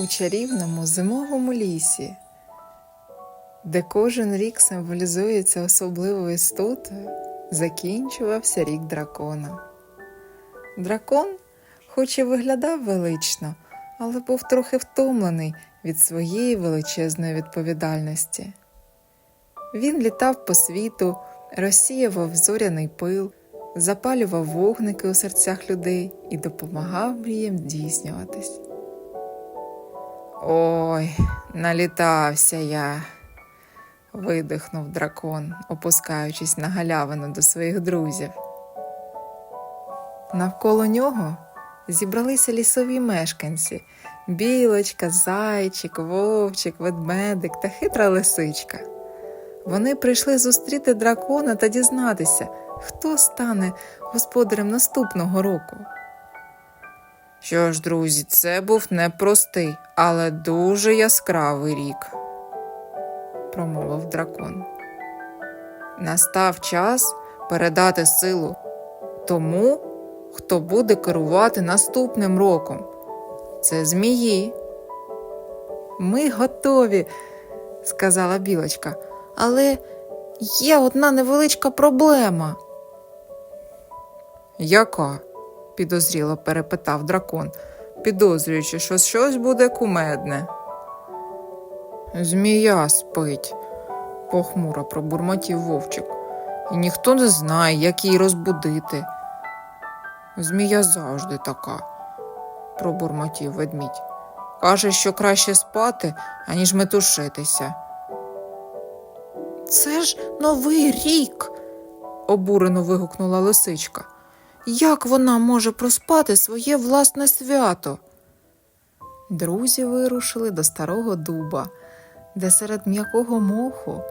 у чарівному зимовому лісі, де кожен рік символізується особливою істотою, закінчувався рік дракона. Дракон, хоч і виглядав велично, але був трохи втомлений від своєї величезної відповідальності. Він літав по світу, розсіював зоряний пил, запалював вогники у серцях людей і допомагав мріям здійснюватись. Ой, налітався я, видихнув дракон, опускаючись на галявину до своїх друзів. Навколо нього зібралися лісові мешканці білочка, зайчик, вовчик, ведмедик та хитра лисичка. Вони прийшли зустріти дракона та дізнатися, хто стане господарем наступного року. Що ж, друзі, це був непростий, але дуже яскравий рік, промовив дракон. Настав час передати силу тому, хто буде керувати наступним роком. Це змії. Ми готові, сказала білочка, але є одна невеличка проблема. Яка? Підозріло перепитав дракон, підозрюючи, що щось буде кумедне. Змія спить, похмуро пробурмотів вовчик, і ніхто не знає, як її розбудити. Змія завжди така, пробурмотів ведмідь. Каже, що краще спати, аніж метушитися. Це ж новий рік, обурено вигукнула лисичка. Як вона може проспати своє власне свято? Друзі вирушили до старого дуба, де серед м'якого моху,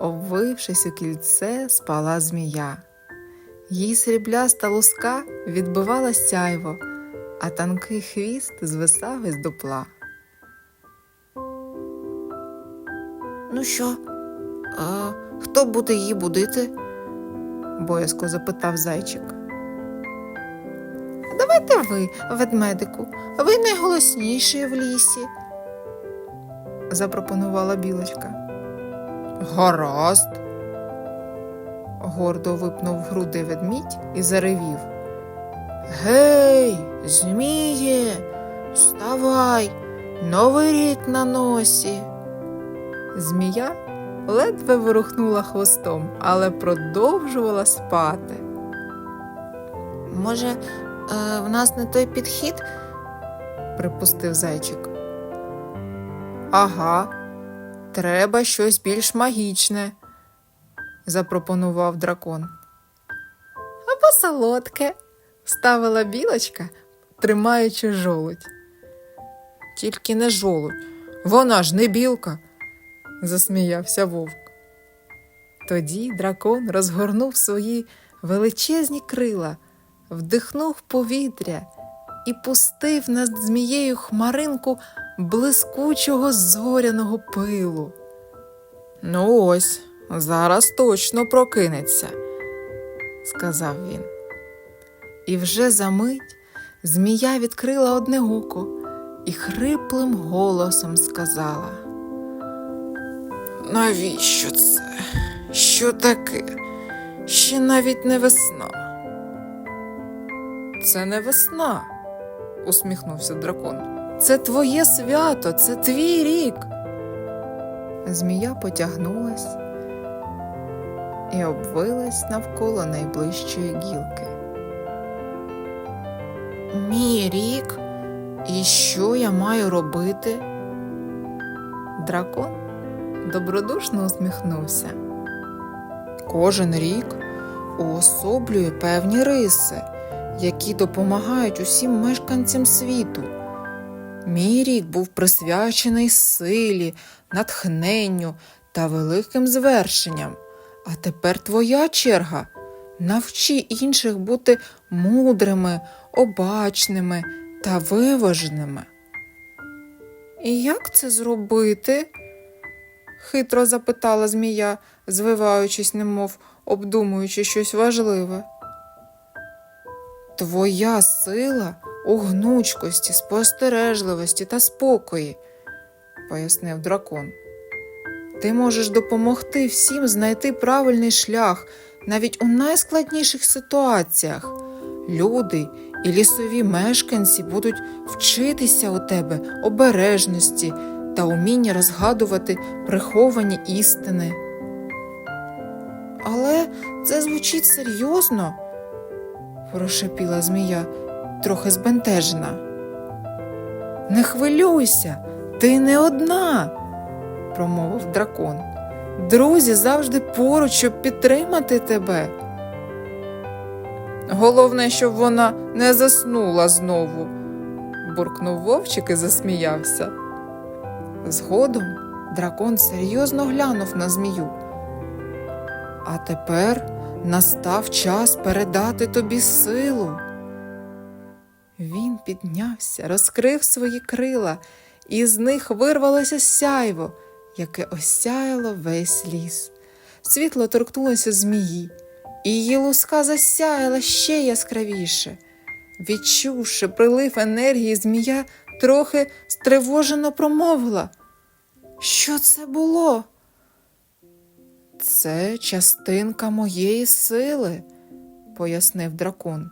обвившись у кільце, спала змія. Її срібляста луска відбивала сяйво, а тонкий хвіст звисав із дупла. Ну що, а хто буде її будити? боязко запитав зайчик. Давайте ви, ведмедику, ви найголосніший в лісі, запропонувала білочка. Гаразд. Гордо випнув груди ведмідь і заревів. Гей, зміє, вставай, новий рік на носі. Змія ледве ворухнула хвостом, але продовжувала спати. Може, е, в нас не той підхід? припустив зайчик. Ага, треба щось більш магічне, запропонував дракон. Або солодке, ставила білочка, тримаючи жолудь. Тільки не жолудь, вона ж не білка, засміявся вовк. Тоді дракон розгорнув свої величезні крила, вдихнув повітря і пустив над змією хмаринку блискучого зоряного пилу. Ну ось, зараз точно прокинеться, сказав він. І вже за мить змія відкрила одне око і хриплим голосом сказала. Навіщо це? Що таке? Ще навіть не весна. Це не весна, усміхнувся дракон. Це твоє свято, це твій рік. Змія потягнулась і обвилась навколо найближчої гілки. Мій рік? І що я маю робити? Дракон добродушно усміхнувся. Кожен рік уособлює певні риси, які допомагають усім мешканцям світу. Мій рік був присвячений силі, натхненню та великим звершенням. А тепер твоя черга. Навчи інших бути мудрими, обачними та виваженими. І як це зробити? хитро запитала змія, звиваючись, немов обдумуючи щось важливе. Твоя сила у гнучкості, спостережливості та спокої, пояснив дракон. Ти можеш допомогти всім знайти правильний шлях навіть у найскладніших ситуаціях. Люди і лісові мешканці будуть вчитися у тебе обережності та уміння розгадувати приховані істини. Але це звучить серйозно, прошепіла змія, трохи збентежена. Не хвилюйся, ти не одна, промовив дракон. Друзі завжди поруч, щоб підтримати тебе. Головне, щоб вона не заснула знову, буркнув вовчик і засміявся. Згодом дракон серйозно глянув на змію. А тепер настав час передати тобі силу. Він піднявся, розкрив свої крила, і з них вирвалося сяйво, яке осяяло весь ліс. Світло торкнулося змії, і її луска засяяла ще яскравіше. Відчувши прилив енергії, змія трохи стривожено промовила. Що це було? Це частинка моєї сили, пояснив дракон.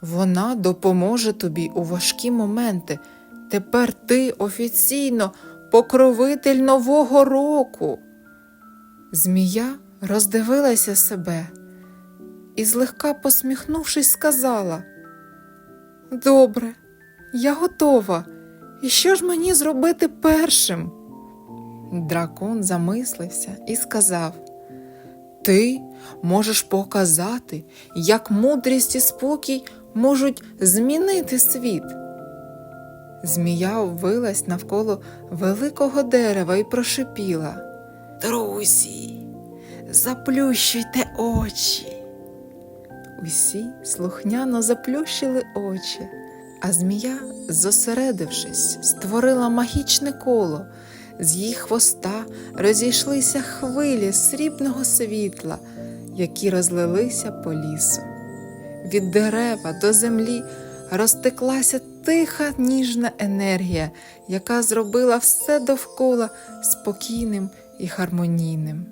Вона допоможе тобі у важкі моменти. Тепер ти офіційно покровитель Нового року. Змія роздивилася себе і, злегка посміхнувшись, сказала: Добре, я готова. І що ж мені зробити першим? Дракон замислився і сказав: Ти можеш показати, як мудрість і спокій можуть змінити світ. Змія обвилась навколо великого дерева і прошипіла. Друзі, заплющуйте очі. Усі слухняно заплющили очі, а змія, зосередившись, створила магічне коло. З її хвоста розійшлися хвилі срібного світла, які розлилися по лісу. Від дерева до землі розтеклася тиха ніжна енергія, яка зробила все довкола спокійним і гармонійним.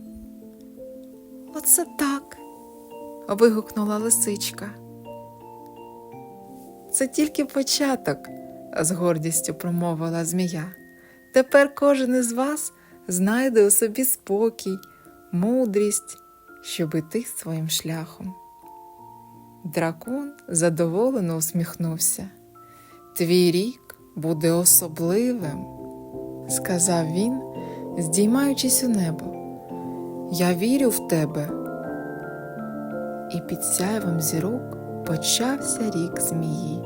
Оце так. вигукнула лисичка. Це тільки початок, з гордістю промовила змія. Тепер кожен із вас знайде у собі спокій, мудрість, щоб іти своїм шляхом. Дракон задоволено усміхнувся. Твій рік буде особливим, сказав він, здіймаючись у небо. Я вірю в тебе. І під сяйвом зірок почався рік змії,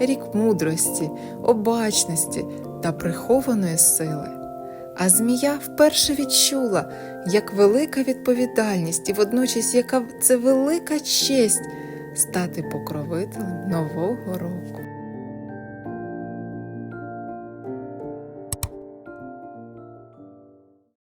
рік мудрості, обачності та прихованої сили. А змія вперше відчула, як велика відповідальність і водночас яка це велика честь стати покровителем нового року.